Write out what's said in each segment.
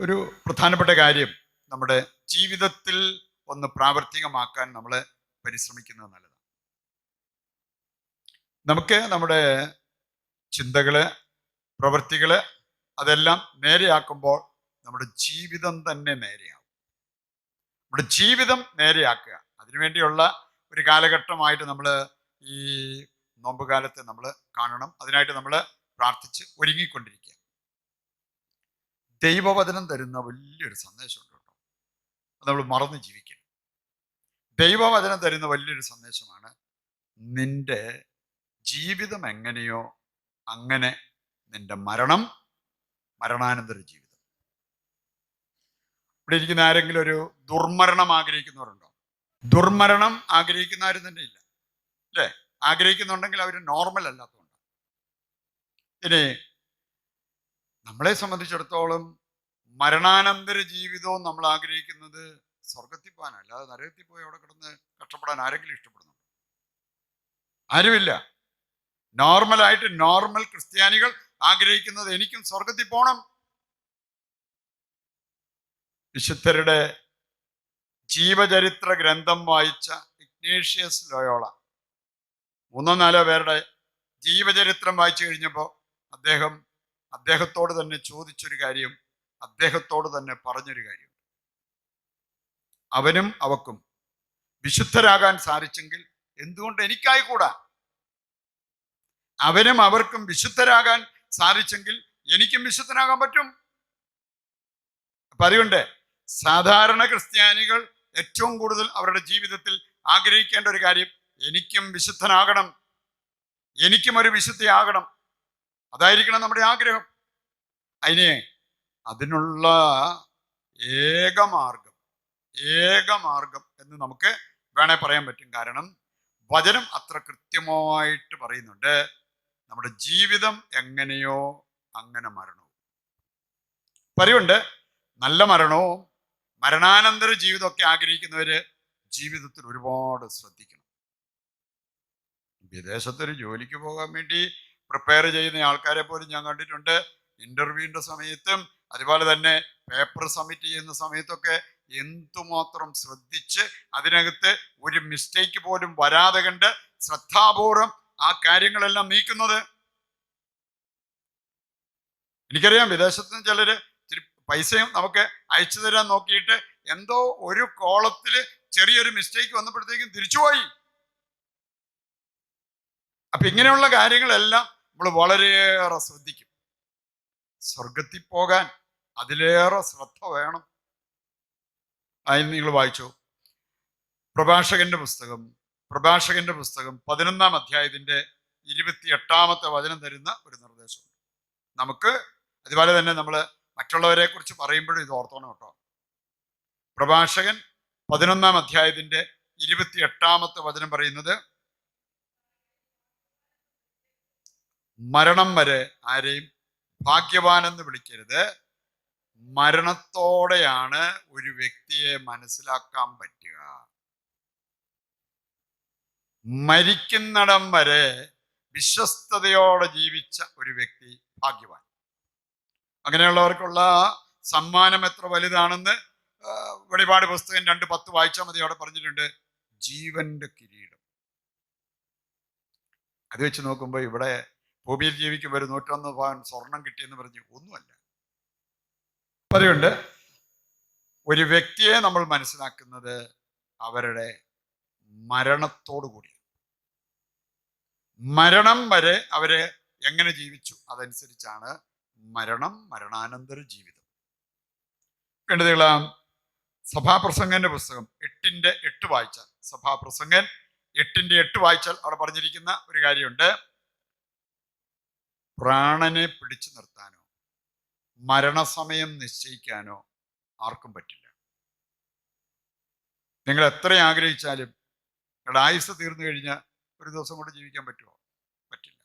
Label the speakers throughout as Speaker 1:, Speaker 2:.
Speaker 1: ഒരു പ്രധാനപ്പെട്ട കാര്യം നമ്മുടെ ജീവിതത്തിൽ ഒന്ന് പ്രാവർത്തികമാക്കാൻ നമ്മൾ പരിശ്രമിക്കുന്നത് നല്ലതാണ്. നമുക്ക് നമ്മുടെ ചിന്തകൾ പ്രവൃത്തികൾ അതെല്ലാം നേരെയാക്കുമ്പോൾ നമ്മുടെ ജീവിതം തന്നെ നേരെയാവും. നമ്മുടെ ജീവിതം നേരെയാക്കുക. അതിനുവേണ്ടിയുള്ള ഒരു കാലഘട്ടമായിട്ട് നമ്മൾ ഈ നോമ്പ് കാലത്ത് നമ്മൾ കാണണം. അതിനായിട്ട് നമ്മൾ പ്രാർത്ഥിച്ച് ഒരുങ്ങിക്കൊണ്ടിരിക്കുക. ദൈവവചനം തരുന്ന വലിയൊരു സന്ദേശമുണ്ട് കേട്ടോ. അത് നമ്മൾ മറന്ന് ജീവിക്കണം. ദൈവവചനം തരുന്ന വലിയൊരു സന്ദേശമാണ് നിന്റെ ജീവിതം എങ്ങനെയോ അങ്ങനെ നിന്റെ മരണം മരണാനന്തര ജീവിതം. ഇവിടെ ഇരിക്കുന്ന ആരെങ്കിലും ഒരു ദുർമരണം ആഗ്രഹിക്കുന്നവരുണ്ടോ? ദുർമരണം ആഗ്രഹിക്കുന്ന ആരും തന്നെ ഇല്ല. അല്ലേ? ആഗ്രഹിക്കുന്നുണ്ടെങ്കിൽ അവർ നോർമൽ അല്ലാത്തതുകൊണ്ട് ഇനി നമ്മളെ സംബന്ധിച്ചിടത്തോളം മരണാനന്തര ജീവിതവും നമ്മൾ ആഗ്രഹിക്കുന്നത് സ്വർഗത്തിൽ പോകാൻ അല്ലാതെ നരകത്തിൽ പോയി അവിടെ കിടന്ന് കഷ്ടപ്പെടാൻ ആരെങ്കിലും ഇഷ്ടപ്പെടുന്നു ആരുമില്ല. നോർമലായിട്ട് നോർമൽ ക്രിസ്ത്യാനികൾ ആഗ്രഹിക്കുന്നത് എനിക്കും സ്വർഗത്തിൽ പോകണം വിശുദ്ധരുടെ ജീവചരിത്ര ഗ്രന്ഥം വായിച്ച ഇഗ്നേഷ്യസ് ലോയോള. മൂന്നോ നാലോ പേരുടെ ജീവചരിത്രം വായിച്ചു കഴിഞ്ഞപ്പോൾ അദ്ദേഹം അദ്ദേഹത്തോട് തന്നെ ചോദിച്ചൊരു കാര്യം അദ്ദേഹത്തോട് തന്നെ പറഞ്ഞൊരു കാര്യം. അവനും അവക്കും വിശുദ്ധരാകാൻ സാധിച്ചെങ്കിൽ എന്തുകൊണ്ട് എനിക്കായിക്കൂടാ? അവനും അവർക്കും വിശുദ്ധരാകാൻ സാധിച്ചെങ്കിൽ എനിക്കും വിശുദ്ധനാകാൻ പറ്റും. അപ്പൊ സാധാരണ ക്രിസ്ത്യാനികൾ ഏറ്റവും കൂടുതൽ അവരുടെ ജീവിതത്തിൽ ആഗ്രഹിക്കേണ്ട ഒരു കാര്യം എനിക്കും വിശുദ്ധനാകണം. എനിക്കും ഒരു വിശുദ്ധിയാകണം. അതായിരിക്കണം നമ്മുടെ ആഗ്രഹം. അതിനെ അതിനുള്ള ഏകമാർഗം ഏകമാർഗം എന്ന് നമുക്ക് വേണേ പറയാൻ പറ്റും. കാരണം വചനം അത്ര കൃത്യമായിട്ട് പറയുന്നുണ്ട്. നമ്മുടെ ജീവിതം എങ്ങനെയോ അങ്ങനെ മരണവും. പറയുണ്ട് നല്ല മരണവും മരണാനന്തര ജീവിതമൊക്കെ ആഗ്രഹിക്കുന്നവര് ജീവിതത്തിൽ ഒരുപാട് ശ്രദ്ധിക്കണം. വിദേശത്തൊരു ജോലിക്ക് പോകാൻ വേണ്ടി പ്രിപ്പയർ ചെയ്യുന്ന ആൾക്കാരെ പോലും ഞാൻ കണ്ടിട്ടുണ്ട്. ഇന്റർവ്യൂവിന്റെ സമയത്തും അതുപോലെ തന്നെ പേപ്പർ സബ്മിറ്റ് ചെയ്യുന്ന സമയത്തൊക്കെ എന്തുമാത്രം ശ്രദ്ധിച്ച് അതിനകത്ത് ഒരു മിസ്റ്റേക്ക് പോലും വരാതെ കണ്ട് ശ്രദ്ധാപൂർവം ആ കാര്യങ്ങളെല്ലാം നീക്കുന്നത്. എനിക്കറിയാം വിദേശത്ത് നിന്ന് ചിലര് പൈസയും നമുക്ക് അയച്ചു തരാൻ നോക്കിയിട്ട് എന്തോ ഒരു കോളത്തിൽ ചെറിയൊരു മിസ്റ്റേക്ക് വന്നപ്പോഴത്തേക്കും തിരിച്ചുപോയി. അപ്പൊ ഇങ്ങനെയുള്ള കാര്യങ്ങളെല്ലാം നമ്മൾ വളരെയേറെ ശ്രദ്ധിക്കും. സ്വർഗത്തിൽ പോകാൻ അതിലേറെ ശ്രദ്ധ വേണം. അതിന് നിങ്ങൾ വായിച്ചു. പ്രഭാഷകന്റെ പുസ്തകം പ്രഭാഷകന്റെ പുസ്തകം പതിനൊന്നാം അധ്യായത്തിന്റെ ഇരുപത്തി എട്ടാമത്തെ വചനം തരുന്ന ഒരു നിർദ്ദേശമുണ്ട് നമുക്ക് അതുപോലെ തന്നെ നമ്മൾ മറ്റുള്ളവരെ കുറിച്ച് പറയുമ്പോഴും ഇത് ഓർത്തോണം കേട്ടോ. പ്രഭാഷകൻ പതിനൊന്നാം അധ്യായത്തിന്റെ ഇരുപത്തി എട്ടാമത്തെ വചനം പറയുന്നത് മരണം വരെ ആരെയും ഭാഗ്യവാനെന്ന് വിളിക്കരുത്. മരണത്തോടെയാണ് ഒരു വ്യക്തിയെ മനസ്സിലാക്കാൻ പറ്റുക. മരിക്കുന്നിടം വരെ വിശ്വസ്തയോടെ ജീവിച്ച ഒരു വ്യക്തി ഭാഗ്യവാൻ. അങ്ങനെയുള്ളവർക്കുള്ള സമ്മാനം എത്ര വലുതാണെന്ന് വെളിപാട് പുസ്തകം രണ്ട് പത്ത് വായിച്ചാൽ മതി അവിടെ പറഞ്ഞിട്ടുണ്ട്. ജീവന്റെ കിരീടം. അത് വെച്ച് നോക്കുമ്പോൾ ഇവിടെ ഭൂമിയിൽ ജീവിക്കും ഒരു നൂറ്റൊന്ന് പവൻ സ്വർണം കിട്ടിയെന്ന് പറഞ്ഞു ഒന്നുമല്ല. അതുകൊണ്ട് ഒരു വ്യക്തിയെ നമ്മൾ മനസ്സിലാക്കുന്നത് അവരുടെ മരണത്തോടു കൂടി മരണം വരെ അവരെ എങ്ങനെ ജീവിച്ചു? അതനുസരിച്ചാണ് മരണം മരണാനന്തര ജീവിതം. കണ്ടതുകളാം സഭാപ്രസംഗന്റെ പുസ്തകം എട്ടിന്റെ എട്ട് വായിച്ചാൽ സഭാപ്രസംഗൻ എട്ടിന്റെ എട്ട് വായിച്ചാൽ അവിടെ പറഞ്ഞിരിക്കുന്ന ഒരു കാര്യമുണ്ട്. പ്രാണനെ പിടിച്ചു നിർത്താനോ മരണസമയം നിശ്ചയിക്കാനോ ആർക്കും പറ്റില്ല. നിങ്ങൾ എത്ര ആഗ്രഹിച്ചാലും നിങ്ങളുടെ ആയുസ് തീർന്നു കഴിഞ്ഞാൽ ഒരു ദിവസം കൊണ്ട് ജീവിക്കാൻ പറ്റുമോ? പറ്റില്ല.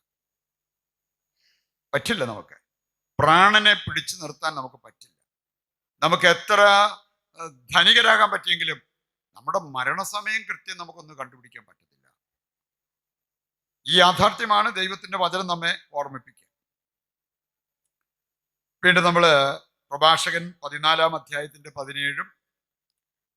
Speaker 1: പറ്റില്ല നമുക്ക്. പ്രാണനെ പിടിച്ചു നിർത്താൻ നമുക്ക് പറ്റില്ല. നമുക്ക് എത്ര ധനികരാകാൻ പറ്റിയെങ്കിലും നമ്മുടെ മരണസമയം കൃത്യം നമുക്കൊന്ന് കണ്ടുപിടിക്കാൻ പറ്റത്തില്ല. ഈ യാഥാർത്ഥ്യമാണ് ദൈവത്തിന്റെ വചനം നമ്മെ ഓർമ്മിപ്പിക്കുക. വീണ്ടും നമ്മൾ പ്രഭാഷകൻ പതിനാലാം അധ്യായത്തിന്റെ പതിനേഴും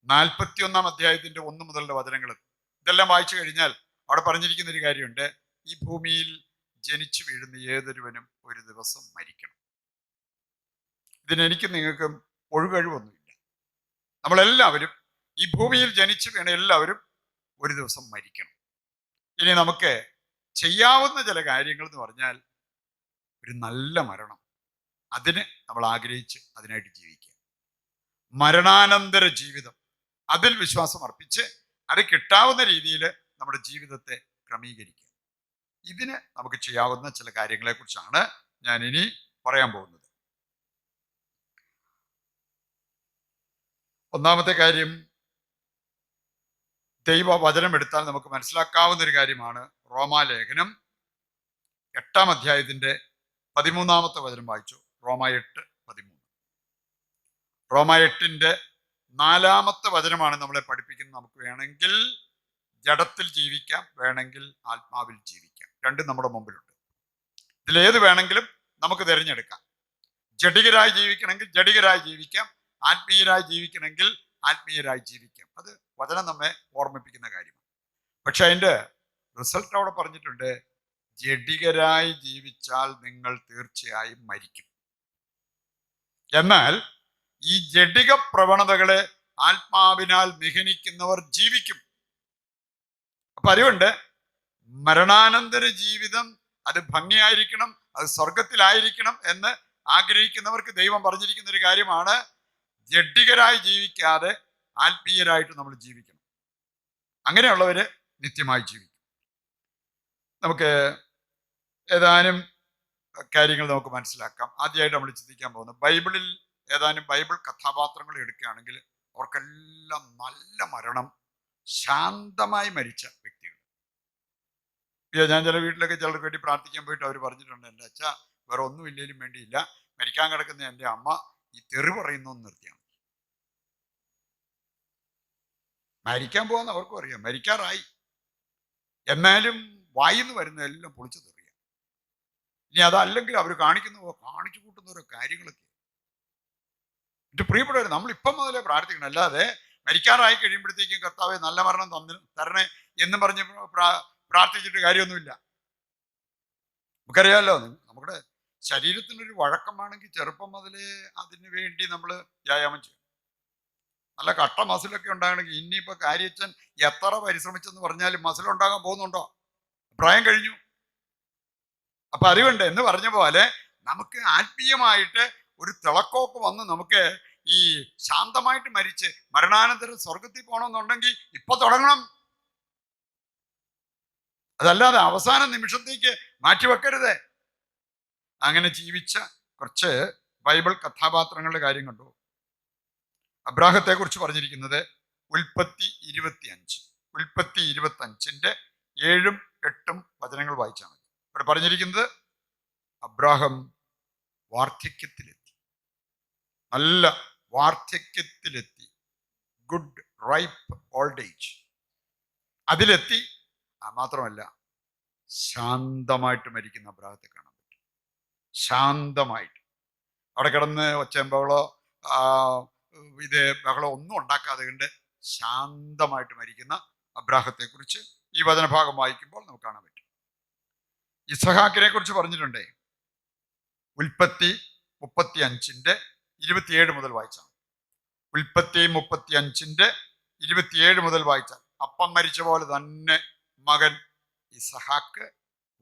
Speaker 1: നാൽപ്പത്തിയൊന്നാം അധ്യായത്തിന്റെ ഒന്ന് മുതലുള്ള വചനങ്ങൾ ഇതെല്ലാം വായിച്ചു കഴിഞ്ഞാൽ അവിടെ പറഞ്ഞിരിക്കുന്ന ഒരു കാര്യമുണ്ട്. ഈ ഭൂമിയിൽ ജനിച്ചു വീഴുന്ന ഏതൊരുവനും ഒരു ദിവസം മരിക്കണം. ഇതിനെനിക്കും നിങ്ങൾക്ക് ഒഴുകഴിവൊന്നുമില്ല. നമ്മളെല്ലാവരും ഈ ഭൂമിയിൽ ജനിച്ചു വീണ എല്ലാവരും ഒരു ദിവസം മരിക്കണം. ഇനി നമുക്ക് ചെയ്യാവുന്ന ചില കാര്യങ്ങൾ എന്ന് പറഞ്ഞാൽ ഒരു നല്ല മരണം. അതിന് നമ്മൾ ആഗ്രഹിച്ച് അതിനായിട്ട് ജീവിക്കുക. മരണാനന്തര ജീവിതം. അതിൽ വിശ്വാസം അർപ്പിച്ച് അത് കിട്ടാവുന്ന രീതിയിൽ നമ്മുടെ ജീവിതത്തെ ക്രമീകരിക്കുക. ഇതിന് നമുക്ക് ചെയ്യാവുന്ന ചില കാര്യങ്ങളെക്കുറിച്ചാണ് ഞാൻ ഇനി പറയാൻ പോകുന്നത്. ഒന്നാമത്തെ കാര്യം ദൈവവചനം എടുത്താൽ നമുക്ക് മനസ്സിലാക്കാവുന്ന ഒരു കാര്യമാണ് റോമാലേഖനം. എട്ടാം അധ്യായത്തിന്റെ പതിമൂന്നാമത്തെ വചനം വായിച്ചു. റോമ എട്ട് പതിമൂന്ന്. റോമ എട്ടിന്റെ നാലാമത്തെ വചനമാണ് നമ്മളെ പഠിപ്പിക്കുന്നത്. നമുക്ക് വേണമെങ്കിൽ ജഡത്തിൽ ജീവിക്കാം വേണമെങ്കിൽ ആത്മാവിൽ ജീവിക്കാം. രണ്ടും നമ്മുടെ മുമ്പിലുണ്ട്. ഇതിലേത് വേണമെങ്കിലും നമുക്ക് തിരഞ്ഞെടുക്കാം. ജഡികരായി ജീവിക്കണമെങ്കിൽ ജഡികരായി ജീവിക്കാം. ആത്മീയരായി ജീവിക്കണമെങ്കിൽ ആത്മീയരായി ജീവിക്കാം. അത് വചനം നമ്മെ ഓർമ്മിപ്പിക്കുന്ന കാര്യമാണ്. പക്ഷെ അതിന്റെ റിസൾട്ട് അവിടെ പറഞ്ഞിട്ടുണ്ട്. ജഡികരായി ജീവിച്ചാൽ നിങ്ങൾ തീർച്ചയായും മരിക്കും. എന്നാൽ ഈ ജഡിക പ്രവണതകളെ ആത്മാവിനാൽ നിഹനിക്കുന്നവർ ജീവിക്കും. അപ്പൊ അതുകൊണ്ട് മരണാനന്തര ജീവിതം അത് ഭംഗിയായിരിക്കണം അത് സ്വർഗത്തിലായിരിക്കണം എന്ന് ആഗ്രഹിക്കുന്നവർക്ക് ദൈവം പറഞ്ഞിരിക്കുന്ന ഒരു കാര്യമാണ് ജഡികരായി ജീവിക്കാതെ ആത്മീയരായിട്ട് നമ്മൾ ജീവിക്കണം. അങ്ങനെയുള്ളവര് നിത്യമായി ജീവിക്കും. നമുക്ക് ഏതാനും കാര്യങ്ങൾ നമുക്ക് മനസ്സിലാക്കാം. ആദ്യമായിട്ട് നമ്മൾ ചിന്തിക്കാൻ പോകുന്നത് ബൈബിളിൽ ഏതാനും ബൈബിൾ കഥാപാത്രങ്ങൾ എടുക്കുകയാണെങ്കിൽ അവർക്കെല്ലാം നല്ല മരണം ശാന്തമായി മരിച്ച വ്യക്തികൾ. ഞാൻ ചില വീട്ടിലൊക്കെ ചിലർക്ക് വേണ്ടി പ്രാർത്ഥിക്കാൻ പോയിട്ട് അവർ പറഞ്ഞിട്ടുണ്ട് എന്റെ അച്ഛ വേറെ ഒന്നും ഇല്ലേലും വേണ്ടിയില്ല. മരിക്കാൻ കിടക്കുന്ന എന്റെ അമ്മ ഈ തെറി പറയുന്നു നിർത്തിയാണ് മരിക്കാൻ പോകുന്ന അവർക്കും അറിയാം. മരിക്കാറായി. എന്നാലും വായിന്ന് വരുന്നതെല്ലാം പൊളിച്ചു തെറിയാം ഇനി അതല്ലെങ്കിൽ അവർ കാണിക്കുന്ന കാണിച്ചു കൂട്ടുന്ന ഓരോ കാര്യങ്ങളൊക്കെ. എന്റെ പ്രിയപ്പെട്ടവർ നമ്മൾ ഇപ്പം മുതലേ പ്രാർത്ഥിക്കണം. അല്ലാതെ മരിക്കാറായി കഴിയുമ്പോഴത്തേക്കും കർത്താവെ നല്ല മരണം തന്നു തരണേ എന്ന് പറഞ്ഞ് പ്രാർത്ഥിച്ചിട്ട് കാര്യമൊന്നുമില്ല. നമുക്കറിയാമല്ലോ നമ്മുടെ ശരീരത്തിനൊരു വഴക്കമാണെങ്കിൽ ചെറുപ്പം മുതലേ അതിന് വേണ്ടി നമ്മൾ വ്യായാമം ചെയ്യും നല്ല കട്ട മസിലൊക്കെ ഉണ്ടാകണമെങ്കിൽ ഇനിയിപ്പോൾ കാര്യച്ചൻ എത്ര പരിശ്രമിച്ചെന്ന് പറഞ്ഞാലും മസിലുണ്ടാകാൻ പോകുന്നുണ്ടോ? പ്രായം കഴിഞ്ഞു. അപ്പൊ അറിവുണ്ട്. എന്ന് പറഞ്ഞ പോലെ നമുക്ക് ആത്മീയമായിട്ട് ഒരു തിളക്കമൊക്കെ വന്ന് നമുക്ക് ഈ ശാന്തമായിട്ട് മരിച്ച് മരണാനന്തരം സ്വർഗത്തിൽ പോകണമെന്നുണ്ടെങ്കിൽ ഇപ്പൊ തുടങ്ങണം. അതല്ലാതെ അവസാന നിമിഷത്തേക്ക് മാറ്റിവെക്കരുത്. അങ്ങനെ ജീവിച്ച കുറച്ച് ബൈബിൾ കഥാപാത്രങ്ങളുടെ കാര്യം കണ്ടു. അബ്രാഹത്തെ കുറിച്ച് പറഞ്ഞിരിക്കുന്നത് ഉൽപ്പത്തി ഇരുപത്തി അഞ്ച് ഉൽപ്പത്തി ഇരുപത്തി അഞ്ചിന്റെ ഏഴും എട്ടും വചനങ്ങൾ വായിച്ചാൽ മതി. ഇവിടെ പറഞ്ഞിരിക്കുന്നത് അബ്രാഹം വാർദ്ധക്യത്തിലെത്തി. നല്ല വാർദ്ധക്യത്തിലെത്തി. ഗുഡ് റൈപ്പ് ഓൾഡ് ഏജ് അതിലെത്തി. മാത്രമല്ല ശാന്തമായിട്ട് മരിക്കുന്ന അബ്രാഹത്തെ കാണാൻ പറ്റും. ശാന്തമായിട്ട്. അവിടെ കിടന്ന് ഒച്ചമ്പകളോ ഇത് ബഹളം ഒന്നും ഉണ്ടാക്കാതെ കണ്ട് ശാന്തമായിട്ട് മരിക്കുന്ന അബ്രാഹത്തെ കുറിച്ച് ഈ വചനഭാഗം വായിക്കുമ്പോൾ നമുക്ക് കാണാൻ പറ്റും. ഇസഹാക്കിനെ കുറിച്ച് പറഞ്ഞിട്ടുണ്ടേ. ഉൽപ്പത്തി മുപ്പത്തി അഞ്ചിന്റെ ഇരുപത്തിയേഴ് മുതൽ വായിച്ചാൽ ഉൽപ്പത്തി മുപ്പത്തി അഞ്ചിന്റെ ഇരുപത്തിയേഴ് മുതൽ വായിച്ചാൽ അപ്പം മരിച്ച പോലെ തന്നെ മകൻ ഇസഹാക്ക്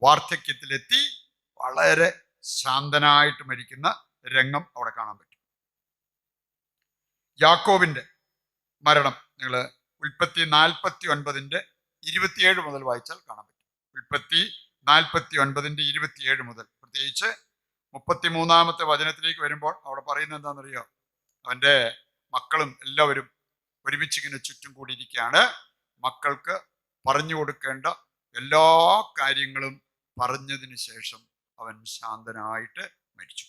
Speaker 1: വാർദ്ധക്യത്തിലെത്തി വളരെ ശാന്തനായിട്ട് മരിക്കുന്ന രംഗം അവിടെ കാണാൻ പറ്റും. യാക്കോബിന്റെ മരണം നിങ്ങൾ ഉൽപ്പത്തി നാൽപ്പത്തി ഒൻപതിന്റെ ഇരുപത്തിയേഴ് മുതൽ വായിച്ചാൽ കാണാൻ പറ്റും. ഉൽപ്പത്തി നാൽപ്പത്തി ഒൻപതിന്റെ ഇരുപത്തിയേഴ് മുതൽ. പ്രത്യേകിച്ച് മുപ്പത്തി മൂന്നാമത്തെ വചനത്തിലേക്ക് വരുമ്പോൾ അവിടെ പറയുന്നത് എന്താണെന്നറിയോ? അവന്റെ മക്കളും എല്ലാവരും ഒരുമിച്ച് ഇങ്ങനെ ചുറ്റും കൂടിയിരിക്കുകയാണ്. മക്കൾക്ക് പറഞ്ഞു കൊടുക്കേണ്ട എല്ലാ കാര്യങ്ങളും പറഞ്ഞതിന് ശേഷം അവൻ ശാന്തനായിട്ട് മരിച്ചു.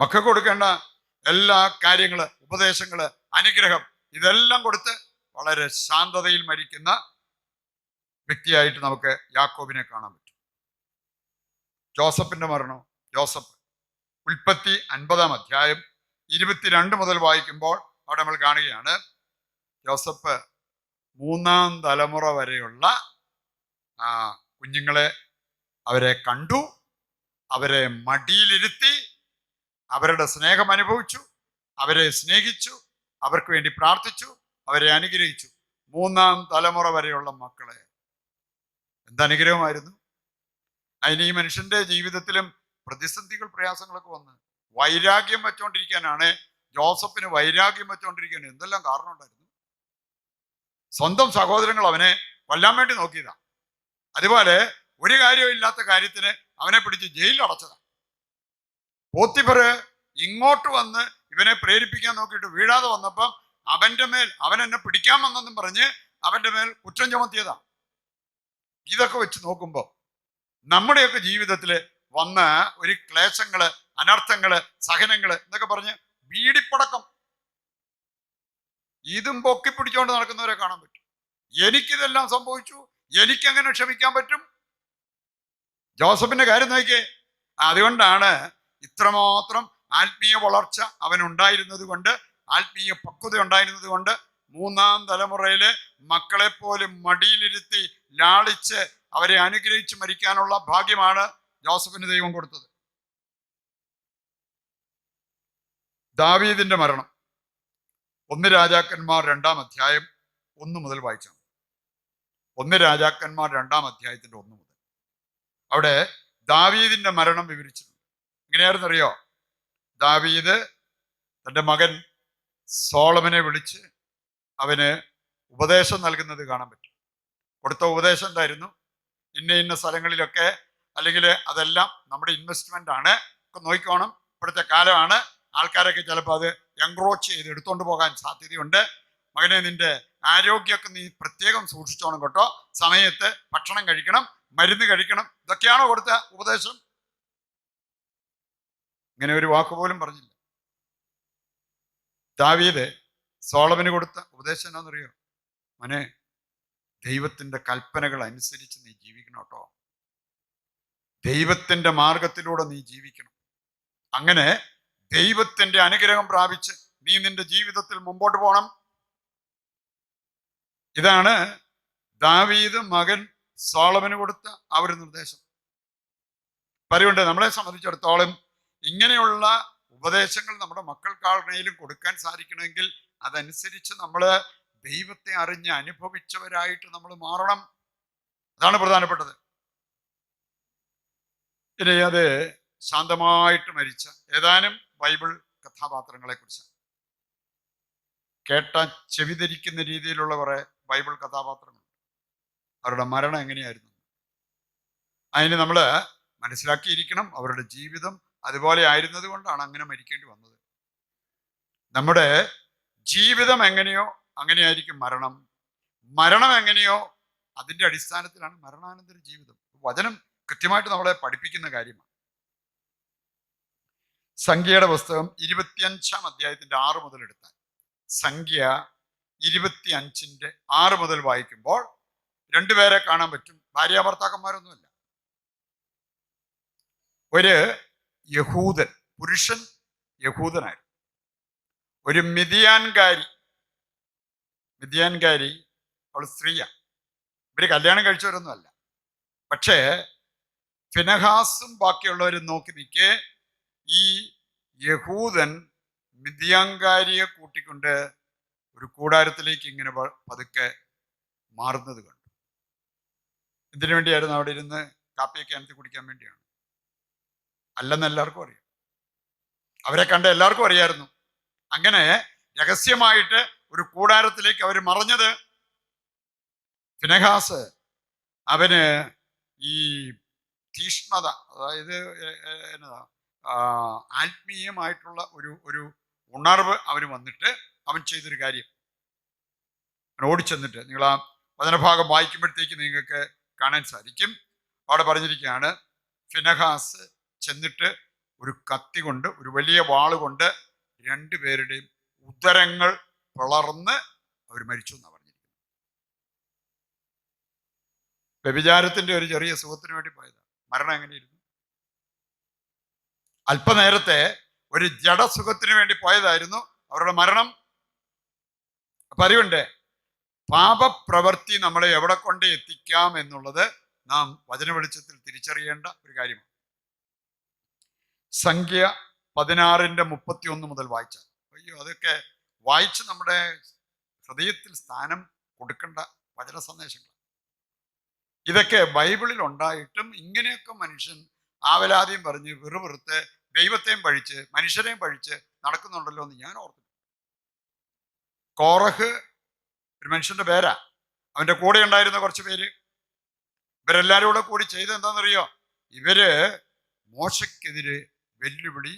Speaker 1: മക്കൾക്ക് കൊടുക്കേണ്ട എല്ലാ കാര്യങ്ങൾ ഉപദേശങ്ങൾ അനുഗ്രഹം ഇതെല്ലാം കൊടുത്ത് വളരെ ശാന്തതയിൽ മരിക്കുന്ന വ്യക്തിയായിട്ട് നമുക്ക് യാക്കോബിനെ കാണാൻ പറ്റും. ജോസഫിന്റെ മരണം ജോസഫ് ഉൽപ്പത്തി അൻപതാം അധ്യായം ഇരുപത്തിരണ്ട് മുതൽ വായിക്കുമ്പോൾ അവിടെ നമ്മൾ കാണുകയാണ് ജോസഫ് മൂന്നാം തലമുറ വരെയുള്ള ആ കുഞ്ഞുങ്ങളെ അവരെ കണ്ടു അവരെ മടിയിലിരുത്തി അവരുടെ സ്നേഹം അനുഭവിച്ചു അവരെ സ്നേഹിച്ചു അവർക്ക് വേണ്ടി പ്രാർത്ഥിച്ചു അവരെ അനുഗ്രഹിച്ചു. മൂന്നാം തലമുറ വരെയുള്ള മക്കളെ എന്തനുഗ്രഹമായിരുന്നു അതിന് ഈ മനുഷ്യന്റെ ജീവിതത്തിലും പ്രതിസന്ധികൾ പ്രയാസങ്ങളൊക്കെ വന്ന് വൈരാഗ്യം വെച്ചോണ്ടിരിക്കാനാണ് ജോസഫിന് വൈരാഗ്യം വെച്ചോണ്ടിരിക്കാൻ എന്തെല്ലാം കാരണം ഉണ്ടായിരുന്നു? സ്വന്തം സഹോദരങ്ങൾ അവനെ കൊല്ലാൻ വേണ്ടി നോക്കിയതാ. അതുപോലെ ഒരു കാര്യവും ഇല്ലാത്ത കാര്യത്തിന് അവനെ പിടിച്ച് ജയിലിൽ അടച്ചതാ. പോത്തിപ്പറ് ഇങ്ങോട്ട് വന്ന് ഇവനെ പ്രേരിപ്പിക്കാൻ നോക്കിയിട്ട് വീഴാതെ വന്നപ്പം അവന്റെ മേൽ അവൻ എന്നെ പിടിക്കാൻ വന്നെന്നും പറഞ്ഞ് അവന്റെ മേൽ കുറ്റം ചുമത്തിയതാ. ഇതൊക്കെ വെച്ച് നോക്കുമ്പോൾ നമ്മുടെയൊക്കെ ജീവിതത്തിൽ വന്ന ഒരു ക്ലേശങ്ങൾ അനർത്ഥങ്ങൾ സഹനങ്ങൾ എന്നൊക്കെ പറഞ്ഞ് വീടിപ്പടക്കം. ഇതും പൊക്കി പിടിച്ചുകൊണ്ട് നടക്കുന്നവരെ കാണാൻ പറ്റും. എനിക്കിതെല്ലാം സംഭവിച്ചു. എനിക്കെങ്ങനെ ക്ഷമിക്കാൻ പറ്റും. ജോസഫിന്റെ കാര്യം നോക്കിയേ. അതുകൊണ്ടാണ് ഇത്രമാത്രം ആത്മീയ വളർച്ച അവൻ ഉണ്ടായിരുന്നത് കൊണ്ട് ആത്മീയ പക്വത ഉണ്ടായിരുന്നത് കൊണ്ട് മൂന്നാം തലമുറയിലെ മക്കളെ പോലും മടിയിലിരുത്തി ലാളിച്ച് അവരെ അനുഗ്രഹിച്ച് മരിക്കാനുള്ള ഭാഗ്യമാണ് ജോസഫിന് ദൈവം കൊടുത്തത്. ദാവീദിന്റെ മരണം. ഒന്ന് രാജാക്കന്മാർ രണ്ടാം അധ്യായം ഒന്ന് മുതൽ വായിച്ചു. ഒന്ന് രാജാക്കന്മാർ രണ്ടാം അധ്യായത്തിന്റെ ഒന്ന് മുതൽ. അവിടെ ദാവീദിന്റെ മരണം വിവരിച്ചിട്ടുണ്ട്. എങ്ങനെയായിരുന്നു അറിയോ ദാവീദ് തന്റെ മകൻ സോളമനെ വിളിച്ച് അവന് ഉപദേശം നൽകുന്നത് കാണാൻ പറ്റും. കൊടുത്ത ഉപദേശം എന്തായിരുന്നു? ഇന്ന ഇന്ന സ്ഥലങ്ങളിലൊക്കെ അല്ലെങ്കിൽ അതെല്ലാം നമ്മുടെ ഇൻവെസ്റ്റ്മെന്റ് ആണ്. ഒക്കെ നോക്കിക്കോണം. ഇപ്പോഴത്തെ കാലമാണ്. ആൾക്കാരൊക്കെ ചിലപ്പോൾ അത് എൻക്രോച്ച് ചെയ്ത് എടുത്തുകൊണ്ട് പോകാൻ സാധ്യതയുണ്ട്. മകനെ നിന്റെ ആരോഗ്യമൊക്കെ നീ പ്രത്യേകം സൂക്ഷിച്ചോണം കേട്ടോ. സമയത്ത് ഭക്ഷണം കഴിക്കണം മരുന്ന് കഴിക്കണം. ഇതൊക്കെയാണോ കൊടുത്ത ഉപദേശം? ഇങ്ങനെ ഒരു വാക്ക് പോലും പറഞ്ഞില്ല. ദാവീദ് സോളമിന് കൊടുത്ത ഉപദേശം എന്താണെന്നറിയോ മനെ ദൈവത്തിന്റെ കൽപ്പനകൾ അനുസരിച്ച് നീ ജീവിക്കണം കേട്ടോ. ദൈവത്തിന്റെ മാർഗത്തിലൂടെ നീ ജീവിക്കണം. അങ്ങനെ ദൈവത്തിന്റെ അനുഗ്രഹം പ്രാപിച്ച് നീ നിന്റെ ജീവിതത്തിൽ മുമ്പോട്ട് പോകണം ഇതാണ് ദാവീദ് മകൻ സോളമന് കൊടുത്ത ആ ഒരു നിർദ്ദേശം. പറയുണ്ട് നമ്മളെ സംബന്ധിച്ചിടത്തോളം ഇങ്ങനെയുള്ള ഉപദേശങ്ങൾ നമ്മുടെ മക്കൾക്കാളുടെയിലും കൊടുക്കാൻ സാധിക്കണമെങ്കിൽ അതനുസരിച്ച് നമ്മൾ ദൈവത്തെ അറിഞ്ഞ് അനുഭവിച്ചവരായിട്ട് നമ്മൾ മാറണം. അതാണ് പ്രധാനപ്പെട്ടത്. ഇനി അത് ശാന്തമായിട്ട് മരിച്ച ഏതാനും ബൈബിൾ കഥാപാത്രങ്ങളെ കുറിച്ച് കേട്ട ചെവിധരിക്കുന്ന രീതിയിലുള്ള കുറെ ബൈബിൾ കഥാപാത്രങ്ങൾ. അവരുടെ മരണം എങ്ങനെയായിരുന്നു? അതിന് നമ്മൾ മനസ്സിലാക്കിയിരിക്കണം. അവരുടെ ജീവിതം അതുപോലെ ആയിരുന്നത് കൊണ്ടാണ് അങ്ങനെ മരിക്കേണ്ടി വന്നത്. നമ്മുടെ ജീവിതം എങ്ങനെയോ അങ്ങനെയായിരിക്കും മരണം. മരണം എങ്ങനെയോ അതിന്റെ അടിസ്ഥാനത്തിലാണ് മരണാനന്തര ജീവിതം. വചനം കൃത്യമായിട്ട് നമ്മളെ പഠിപ്പിക്കുന്ന കാര്യമാണ്. സംഖ്യയുടെ പുസ്തകം ഇരുപത്തിയഞ്ചാം അധ്യായത്തിന്റെ ആറ് മുതൽ എടുത്താൽ സംഖ്യ ഇരുപത്തി അഞ്ചിന്റെ ആറ് മുതൽ വായിക്കുമ്പോൾ രണ്ടുപേരെ കാണാൻ പറ്റും. ഭാര്യ ഭർത്താക്കന്മാരൊന്നുമില്ല. ഒരു യഹൂദൻ പുരുഷൻ യഹൂദനായിരുന്നു. ഒരു മിതിയാൻകാരി മിതിയാൻകാരി അവൾ സ്ത്രീയാണ് ഇവർ കല്യാണം കഴിച്ചവരൊന്നുമല്ല. പക്ഷേ ഫിനഹാസും ബാക്കിയുള്ളവരും നോക്കി നിൽക്കെ ഈ യഹൂദൻ മിദ്യാങ്കാരിയെ കൂട്ടിക്കൊണ്ട് ഒരു കൂടാരത്തിലേക്ക് ഇങ്ങനെ പതുക്കെ മാറുന്നത് കണ്ടു. ഇതിനു വേണ്ടിയായിരുന്നു അവിടെ ഇരുന്ന് കാപ്പിയൊക്കെ അനത്തി കുടിക്കാൻ വേണ്ടിയാണ്? അല്ലെന്ന് എല്ലാവർക്കും അറിയാം. അവരെ കണ്ട എല്ലാവർക്കും അറിയായിരുന്നു. അങ്ങനെ രഹസ്യമായിട്ട് ഒരു കൂടാരത്തിലേക്ക് അവർ മറഞ്ഞത്? ഫിനഹാസ് അവന് ഈ തീഷ്ണത അതായത് ആത്മീയമായിട്ടുള്ള ഒരു ഒരു ഉണർവ് അവന് വന്നിട്ട് അവൻ ചെയ്തൊരു കാര്യം. ഓടിച്ചെന്നിട്ട് നിങ്ങൾ ആ വചനഭാഗം വായിക്കുമ്പോഴത്തേക്ക് നിങ്ങൾക്ക് കാണാൻ സാധിക്കും. അവിടെ പറഞ്ഞിരിക്കുകയാണ് ഫിനഹാസ് ചെന്നിട്ട് ഒരു കത്തി കൊണ്ട് ഒരു വലിയ വാൾ കൊണ്ട് രണ്ടുപേരുടെയും ഉദരങ്ങൾ പിളർന്ന് അവർ മരിച്ചു എന്നാണ് പറഞ്ഞിരിക്കുന്നത്. വ്യഭിചാരത്തിന്റെ ഒരു ചെറിയ സുഖത്തിന് വേണ്ടി പോയതാണ് മരണം എങ്ങനെയിരുന്നു? അല്പനേരത്തെ ഒരു ജഡസുഖത്തിന് വേണ്ടി പോയതായിരുന്നു അവരുടെ മരണം. അപ്പൊ അറിവുണ്ട്? പാപപ്രവൃത്തി നമ്മളെ എവിടെ കൊണ്ട് എത്തിക്കാം എന്നുള്ളത് നാം വചന വെളിച്ചത്തിൽ തിരിച്ചറിയേണ്ട ഒരു കാര്യമാണ്. സംഖ്യ പതിനാറിന്റെ മുപ്പത്തി ഒന്ന് മുതൽ വായിച്ചാൽ അയ്യോ അതൊക്കെ വായിച്ച് നമ്മുടെ ഹൃദയത്തിൽ സ്ഥാനം കൊടുക്കേണ്ട വചന സന്ദേശങ്ങൾ ഇതൊക്കെ ബൈബിളിൽ ഉണ്ടായിട്ടും ഇങ്ങനെയൊക്കെ മനുഷ്യൻ ആവലാതിയും പറഞ്ഞ് വെറുവെറുത്ത് ദൈവത്തെയും പഴിച്ച് മനുഷ്യരെയും പഴിച്ച് നടക്കുന്നുണ്ടല്ലോ എന്ന് ഞാൻ ഓർത്തു കോറഹ് ഒരു മനുഷ്യന്റെ പേരാ. അവന്റെ കൂടെ ഉണ്ടായിരുന്ന കുറച്ച് പേര്. ഇവരെല്ലാരും കൂടെ കൂടി ചെയ്ത് എന്താണെന്നറിയോ? ഇവർ മോശക്കെതിരെ വെല്ലുവിളി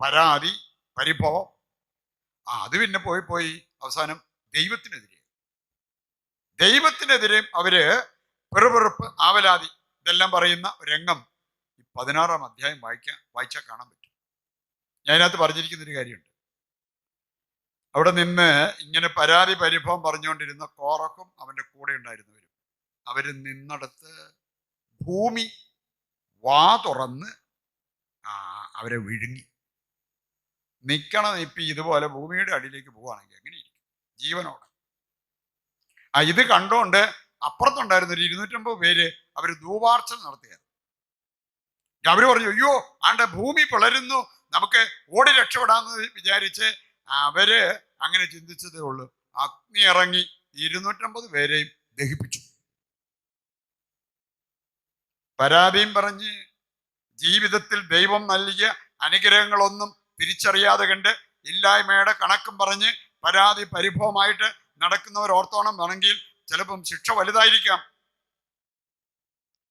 Speaker 1: പരാതി പരിഭവം ആ അത് പിന്നെ പോയി പോയി അവസാനം ദൈവത്തിനെതിരെ. ദൈവത്തിനെതിരെ അവർ പെറുപെറുപ്പ് ആവലാതി ഇതെല്ലാം പറയുന്ന രംഗം ഈ പതിനാറാം അധ്യായം വായിക്കാൻ വായിച്ചാൽ കാണാൻ പറ്റും. ഞാൻ അതിനകത്ത് പറഞ്ഞിരിക്കുന്ന ഒരു കാര്യമുണ്ട്. അവിടെ നിന്ന് ഇങ്ങനെ പരാതി പരിഭവം പറഞ്ഞുകൊണ്ടിരുന്ന കോറക്കും അവന്റെ കൂടെ ഉണ്ടായിരുന്നവരും. അവർ നിന്നടത്ത് ഭൂമി വാ തുറന്ന് അവരെ വിഴുങ്ങി. നിക്കണം നിപ്പി ഇതുപോലെ ഭൂമിയുടെ അടിയിലേക്ക് പോവുകയാണെങ്കിൽ എങ്ങനെ ജീവനോട്. ആ ഇത് കണ്ടോണ്ട് അപ്പുറത്തുണ്ടായിരുന്ന ഒരു ഇരുന്നൂറ്റമ്പത് പേര് അവർ ധൂപാർച്ചന നടത്തിയായിരുന്നു അവർ പറഞ്ഞു അയ്യോ ആണ്ട ഭൂമി പിളരുന്നു. നമുക്ക് ഓടി രക്ഷപ്പെടാന്ന് വിചാരിച്ച് അവർ അങ്ങനെ ചിന്തിച്ചതേ ഉള്ളൂ. അഗ്നി ഇറങ്ങി ഇരുന്നൂറ്റമ്പത് പേരെയും ദഹിപ്പിച്ചു. പരാതിയും പറഞ്ഞ് ജീവിതത്തിൽ ദൈവം നൽകിയ അനുഗ്രഹങ്ങളൊന്നും തിരിച്ചറിയാതെ കണ്ട് ഇല്ലായ്മയുടെ കണക്കും പറഞ്ഞ് പരാതി പരിഭവമായിട്ട് നടക്കുന്നവർ ഓർത്തോണം വേണമെങ്കിൽ ചിലപ്പം ശിക്ഷ വലുതായിരിക്കാം.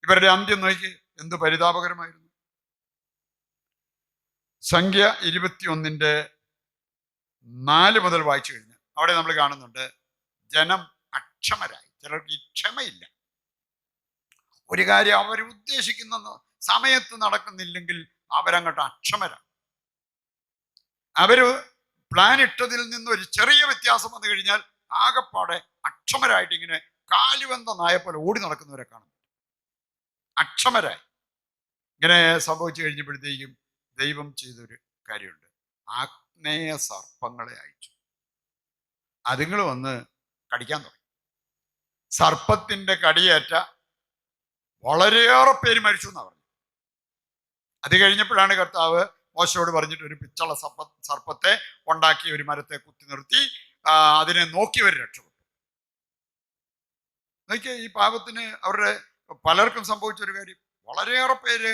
Speaker 1: ഇവരുടെ അന്ത്യം നോക്കി എന്ത് പരിതാപകരമായിരുന്നു. സംഖ്യ ഇരുപത്തിയൊന്നിന്റെ നാല് മുതൽ വായിച്ചു കഴിഞ്ഞ് അവിടെ നമ്മൾ കാണുന്നുണ്ട് ജനം അക്ഷമരായി. ചിലർക്ക് ഈ ക്ഷമയില്ല. ഒരു കാര്യം അവർ ഉദ്ദേശിക്കുന്ന സമയത്ത് നടക്കുന്നില്ലെങ്കിൽ അവരങ്ങോട്ട് അക്ഷമരാണ് അവർ പ്ലാൻ ഇട്ടതിൽ നിന്ന് ഒരു ചെറിയ വ്യത്യാസം വന്നു കഴിഞ്ഞാൽ ആകപ്പാടെ അക്ഷമരായിട്ട് ഇങ്ങനെ കാലുവന്ത നായ പോലെ ഓടി നടക്കുന്നവരെ കാണും. അക്ഷമരായി. ഇങ്ങനെ സംഭവിച്ചു കഴിഞ്ഞപ്പോഴത്തേക്കും ദൈവം ചെയ്തൊരു കാര്യമുണ്ട്. ആഗ്നേയ സർപ്പങ്ങളെ അയച്ചു. അതുങ്ങൾ വന്ന് കടിക്കാൻ തുടങ്ങി. സർപ്പത്തിന്റെ കടിയേറ്റ വളരെയേറെ പേര് മരിച്ചു എന്നാണ് പറഞ്ഞു അത് കഴിഞ്ഞപ്പോഴാണ് കർത്താവ് മോശയോട് പറഞ്ഞിട്ട് ഒരു പിച്ചള സർപ്പ സർപ്പത്തെ ഉണ്ടാക്കി ഒരു മരത്തെ കുത്തി നിർത്തി അതിനെ നോക്കിയവർ രക്ഷപ്പെട്ടു. നോക്കിയാൽ ഈ പാപത്തിന് അവരുടെ പലർക്കും സംഭവിച്ച ഒരു കാര്യം. വളരെയേറെ പേര്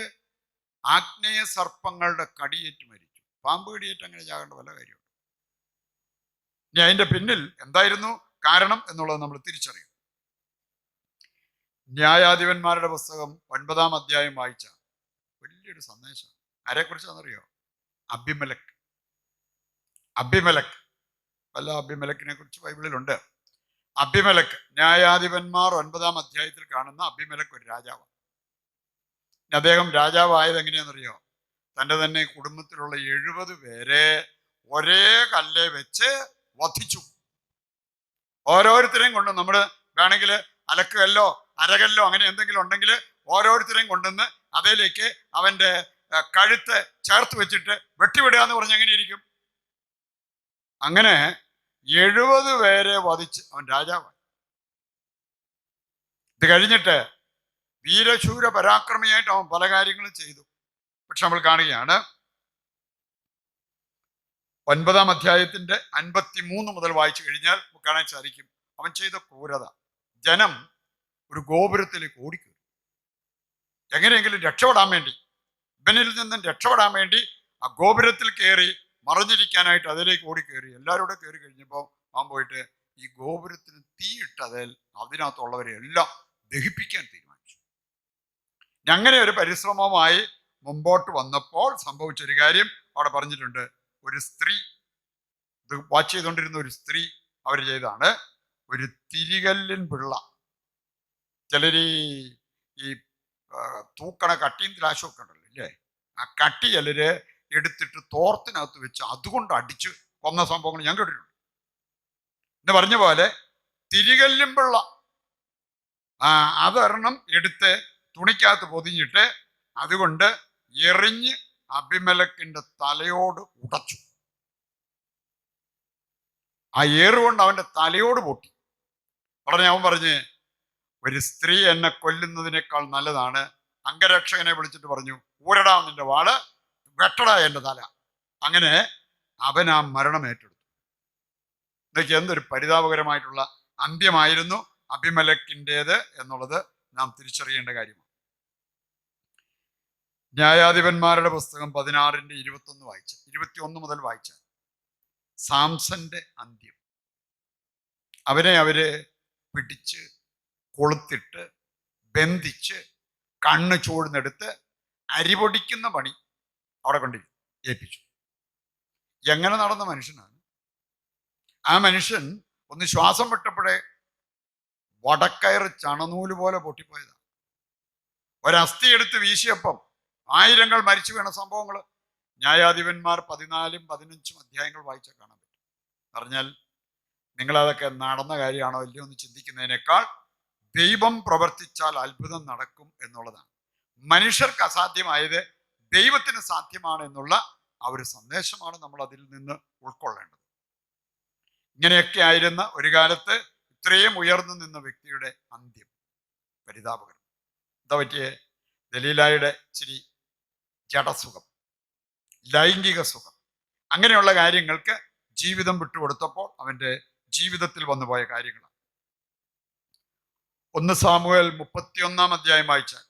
Speaker 1: ആഗ്നേയ സർപ്പങ്ങളുടെ കടിയേറ്റ് മരിച്ചു. പാമ്പ് കടിയേറ്റ് അങ്ങനെ ചാകേണ്ട വല്ല കാര്യമുണ്ട്? ഇനി അതിന്റെ പിന്നിൽ എന്തായിരുന്നു കാരണം എന്നുള്ളത് നമ്മൾ തിരിച്ചറിയും ന്യായാധിപന്മാരുടെ പുസ്തകം ഒൻപതാം അധ്യായം വായിച്ച വലിയൊരു സന്ദേശം ആരെക്കുറിച്ചാണെന്നറിയോ? അബിമലക്. അബിമലക്. പല അബിമലക്കിനെ കുറിച്ച് ബൈബിളിലുണ്ട്. അബിമലക് ന്യായാധിപന്മാർ ഒൻപതാം അധ്യായത്തിൽ കാണുന്ന അബിമലക് ഒരു രാജാവാണ് ഇനി അദ്ദേഹം രാജാവായത് എങ്ങനെയാണെന്നറിയോ തന്റെ തന്നെ കുടുംബത്തിലുള്ള എഴുപത് പേരെ ഒരേ കല്ലെ വെച്ച് വധിച്ചു. ഓരോരുത്തരെയും കൊണ്ട് നമ്മൾ വേണമെങ്കിൽ അലക്കുകല്ലോ അരകല്ലോ അങ്ങനെ എന്തെങ്കിലും ഉണ്ടെങ്കിൽ ഓരോരുത്തരെയും കൊണ്ടുവന്ന് അതിലേക്ക് അവന്റെ ആ, കഴുത്ത് ചേർത്ത് വെച്ചിട്ട് വെട്ടിവിടുക എന്ന് പറഞ്ഞ് എങ്ങനെ ഇരിക്കും? അങ്ങനെ എഴുപത് പേരെ വധിച്ച് അവൻ രാജാവായി. ഇത് കഴിഞ്ഞിട്ട് വീരശൂര പരാക്രമിയായിട്ട് അവൻ പല കാര്യങ്ങളും ചെയ്തു. പക്ഷെ നമ്മൾ കാണുകയാണ് ഒൻപതാം അധ്യായത്തിന്റെ അൻപത്തി മൂന്ന് മുതൽ വായിച്ചു കഴിഞ്ഞാൽ കാണാൻ സാധിക്കും അവൻ ചെയ്ത ക്രൂരത. ജനം ഒരു ഗോപുരത്തിലേക്ക് ഓടിക്കും എങ്ങനെയെങ്കിലും രക്ഷപ്പെടാൻ വേണ്ടി ഇവനിൽ നിന്നും രക്ഷപ്പെടാൻ വേണ്ടി ആ ഗോപുരത്തിൽ കയറി മറഞ്ഞിരിക്കാനായിട്ട് അതിലേക്ക് ഓടി കയറി. എല്ലാവരും കൂടെ കയറി കഴിഞ്ഞപ്പോൾ അവൻ പോയിട്ട് ഈ ഗോപുരത്തിന് തീയിട്ട് അതിൽ അതിനകത്തുള്ളവരെ എല്ലാം ദഹിപ്പിക്കാൻ തീരുമാനിച്ചു. അങ്ങനെ ഒരു പരിശ്രമമായി മുമ്പോട്ട് വന്നപ്പോൾ സംഭവിച്ച ഒരു കാര്യം അവിടെ പറഞ്ഞിട്ടുണ്ട്. ഒരു സ്ത്രീ ഇത് വാച്ച് ചെയ്തുകൊണ്ടിരുന്ന ഒരു സ്ത്രീ അവർ ചെയ്താണ്. ഒരു തിരികല്ലിൻ പിള്ള. ചിലര് ഈ- തൂക്കണ കട്ടിയും ത്രാശും ഒക്കെ ഉണ്ടല്ലോ ഇല്ലേ? ആ കട്ടി ചിലര് എടുത്തിട്ട് തോർത്തിനകത്ത് വെച്ച് അതുകൊണ്ട് അടിച്ച് കൊന്ന സംഭവങ്ങൾ ഞാൻ കേട്ടിട്ടുണ്ട്. എന്ന് പറഞ്ഞ പോലെ തിരികല്ലും പിള്ള ആ അതൊരെണ്ണം എടുത്ത് തുണിക്കകത്ത് പൊതിഞ്ഞിട്ട് അതുകൊണ്ട് എറിഞ്ഞ് അഭിമലക്കിന്റെ തലയോട് ഉടച്ചു. ആ ഏറുകൊണ്ട് അവന്റെ തലയോട് പൊട്ടി. ഉടനെ അവൻ പറഞ്ഞ് ഒരു സ്ത്രീ എന്നെ കൊല്ലുന്നതിനേക്കാൾ നല്ലതാണ്. അംഗരക്ഷകനെ വിളിച്ചിട്ട് പറഞ്ഞു ഊരടാ നിന്റെ വാൾ വെട്ടടാ എന്റെ തല. അങ്ങനെ അവൻ ആ മരണം ഏറ്റെടുത്തു. ഇതൊക്കെ എന്തൊരു പരിതാപകരമായിട്ടുള്ള അന്ത്യമായിരുന്നു. അഭിമലക്കിന്റെത് എന്നുള്ളത് നാം തിരിച്ചറിയേണ്ട കാര്യമാണ്. ന്യായാധിപന്മാരുടെ പുസ്തകം പതിനാറിന്റെ ഇരുപത്തൊന്ന് വായിച്ച ഇരുപത്തിയൊന്ന് മുതൽ വായിച്ച സാംസന്റെ അന്ത്യം. അവനെ അവർ പിടിച്ച് കൊളുത്തിട്ട് ബന്ധിച്ച് കണ്ണ് ചൂടുന്നെടുത്ത് അരിപൊടിക്കുന്ന പണി അവിടെ കൊണ്ട് ഏൽപ്പിച്ചു. എങ്ങനെ നടന്ന മനുഷ്യനാണ്? ആ മനുഷ്യൻ ഒന്ന് ശ്വാസം വിട്ടപ്പോഴേ വടക്കയർ ചണനൂൽ പോലെ പൊട്ടിപ്പോയതാണ് ഒരസ്ഥി എടുത്ത് വീശിയപ്പം ആയിരങ്ങൾ മരിച്ചു വീണ സംഭവങ്ങൾ ന്യായാധിപന്മാർ പതിനാലും പതിനഞ്ചും അധ്യായങ്ങൾ വായിച്ചാൽ കാണാൻ പറ്റും. പറഞ്ഞാൽ നിങ്ങളതൊക്കെ നടന്ന കാര്യമാണോ ഇല്ലയോ എന്ന് ചിന്തിക്കുന്നതിനേക്കാൾ ദൈവം പ്രവർത്തിച്ചാൽ അത്ഭുതം നടക്കും എന്നുള്ളതാണ്. മനുഷ്യർക്ക് അസാധ്യമായത് ദൈവത്തിന് സാധ്യമാണ് എന്നുള്ള ആ ഒരു സന്ദേശമാണ് നമ്മൾ അതിൽ നിന്ന് ഉൾക്കൊള്ളേണ്ടത്. ഇങ്ങനെയൊക്കെ ആയിരുന്ന ഒരു കാലത്ത് ഇത്രയും ഉയർന്നു നിന്ന വ്യക്തിയുടെ അന്ത്യം പരിതാപകരം. എന്താ പറ്റിയ? ദലീലായുടെ ചിരി ജഡസുഖം ലൈംഗിക സുഖം. അങ്ങനെയുള്ള കാര്യങ്ങൾക്ക് ജീവിതം വിട്ടുകൊടുത്തപ്പോൾ അവന്റെ ജീവിതത്തിൽ വന്നുപോയ കാര്യങ്ങളാണ്. ഒന്ന് സാമുവേൽ മുപ്പത്തിയൊന്നാം അധ്യായം വായിച്ചാൽ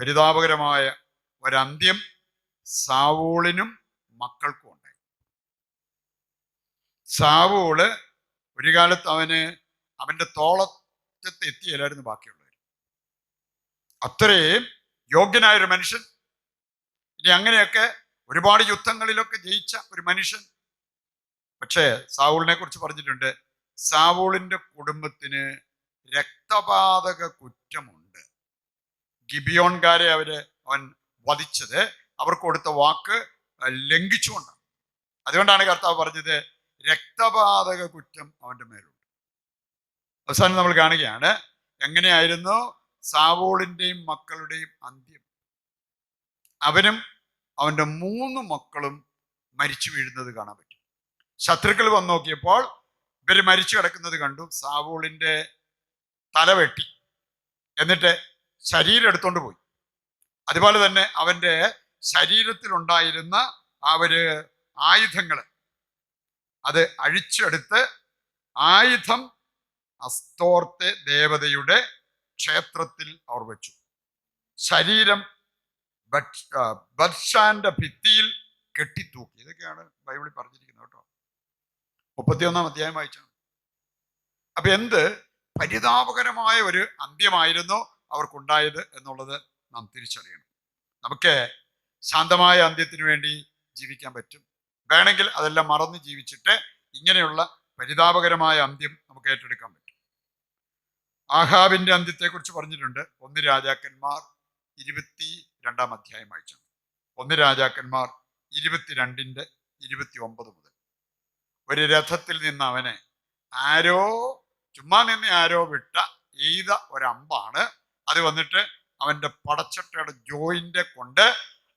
Speaker 1: പരിതാപകരമായ ഒരന്ത്യം സാവൂളിനും മക്കൾക്കും ഉണ്ടായി. സാവൂൾ ഒരു കാലത്ത് അവന് അവന്റെ തോളത്ത് എത്തിയല്ലായിരുന്നു ബാക്കിയുള്ളവർ. അത്രയും യോഗ്യനായൊരു മനുഷ്യൻ ഇനി അങ്ങനെയൊക്കെ ഒരുപാട് യുദ്ധങ്ങളിലൊക്കെ ജയിച്ച ഒരു മനുഷ്യൻ. പക്ഷേ സാവൂളിനെ കുറിച്ച് പറഞ്ഞിട്ടുണ്ട് സാവൂളിന്റെ കുടുംബത്തിന് രക്തപാതക കുറ്റമുണ്ട്. ഗിബിയോൺകാരെ അവർ അവൻ വധിച്ചത്. അവർ കൊടുത്ത വാക്ക് ലംഘിച്ചുകൊണ്ടാണ്. അതുകൊണ്ടാണ് കർത്താവ് പറഞ്ഞത് രക്തപാതക കുറ്റം അവന്റെ മേലുണ്ട്. അവസാനം നമ്മൾ കാണുകയാണ് എങ്ങനെയായിരുന്നു? സാവോളിന്റെയും മക്കളുടെയും അന്ത്യം. അവനും അവന്റെ മൂന്ന് മക്കളും മരിച്ചു വീഴുന്നത് കാണാൻ പറ്റും. ശത്രുക്കൾ വന്നു നോക്കിയപ്പോൾ ഇവർ മരിച്ചു കിടക്കുന്നത് കണ്ടു. സാവൂളിന്റെ തല വെട്ടി. എന്നിട്ട് ശരീരം എടുത്തോണ്ട് പോയി. അതുപോലെ തന്നെ അവന്റെ ശരീരത്തിലുണ്ടായിരുന്ന ഉണ്ടായിരുന്ന ഒരു ആയുധങ്ങൾ അത് അഴിച്ചെടുത്ത് ആയുധം അസ്തോർത്തെ ദേവതയുടെ ക്ഷേത്രത്തിൽ അവർ വെച്ചു. ശരീരം ബർഷാന്റെ ആ, ഭിത്തിയിൽ കെട്ടിത്തൂക്കി. ഇതൊക്കെയാണ് ബൈബിളിൽ പറഞ്ഞിരിക്കുന്നത് കേട്ടോ. മുപ്പത്തിയൊന്നാം അധ്യായം വായിച്ചാണ്. അപ്പൊ എന്ത്? പരിതാപകരമായ ഒരു അന്ത്യമായിരുന്നു അവർക്കുണ്ടായത് എന്നുള്ളത് നാം തിരിച്ചറിയണം. നമുക്ക് ശാന്തമായ അന്ത്യത്തിന് വേണ്ടി ജീവിക്കാൻ പറ്റും. വേണമെങ്കിൽ അതെല്ലാം മറന്ന് ജീവിച്ചിട്ട് ഇങ്ങനെയുള്ള പരിതാപകരമായ അന്ത്യം നമുക്ക് ഏറ്റെടുക്കാൻ പറ്റും. ആഹാബിന്റെ അന്ത്യത്തെക്കുറിച്ച് പറഞ്ഞിട്ടുണ്ട്. ഒന്ന് രാജാക്കന്മാർ ഇരുപത്തി രണ്ടാം അധ്യായം വായിച്ചു ഒന്ന് രാജാക്കന്മാർ ഇരുപത്തിരണ്ടിന്റെ ഇരുപത്തി ഒമ്പത് മുതൽ. ഒരു രഥത്തിൽ നിന്ന് അവനെ ആരോ ചുമ്മാ നിന്ന് ആരോ വിട്ട എയ്ത ഒരമ്പാണ്. അത് വന്നിട്ട് അവന്റെ പടച്ചട്ടയുടെ ജോയിന്റെ കൊണ്ട്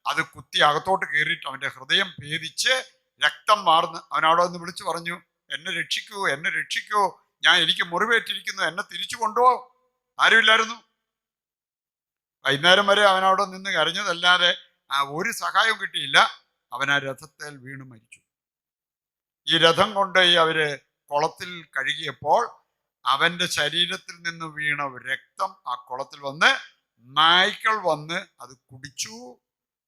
Speaker 1: അത് കുത്തി അകത്തോട്ട് കയറിയിട്ട് അവന്റെ ഹൃദയം ഭേദിച്ച് രക്തം മാറുന്നു അവനവിടെ വന്ന് വിളിച്ചു പറഞ്ഞു എന്നെ രക്ഷിക്കൂ എന്നെ രക്ഷിക്കൂ. ഞാൻ എനിക്ക് മുറിവേറ്റിരിക്കുന്നു. എന്നെ തിരിച്ചു കൊണ്ടുപോ. ആരുമില്ലായിരുന്നു? വൈകുന്നേരം വരെ അവനവിടെ നിന്ന് കരഞ്ഞതല്ലാതെ ഒരു സഹായവും കിട്ടിയില്ല. അവൻ ആ രഥത്തിൽ വീണ് മരിച്ചു. ഈ രഥം കൊണ്ട് അവർ കുളത്തിൽ കഴുകിയപ്പോൾ അവന്റെ ശരീരത്തിൽ നിന്ന് വീണ രക്തം ആ കുളത്തിൽ വന്ന് നായ്ക്കൾ വന്ന് അത് കുടിച്ചു.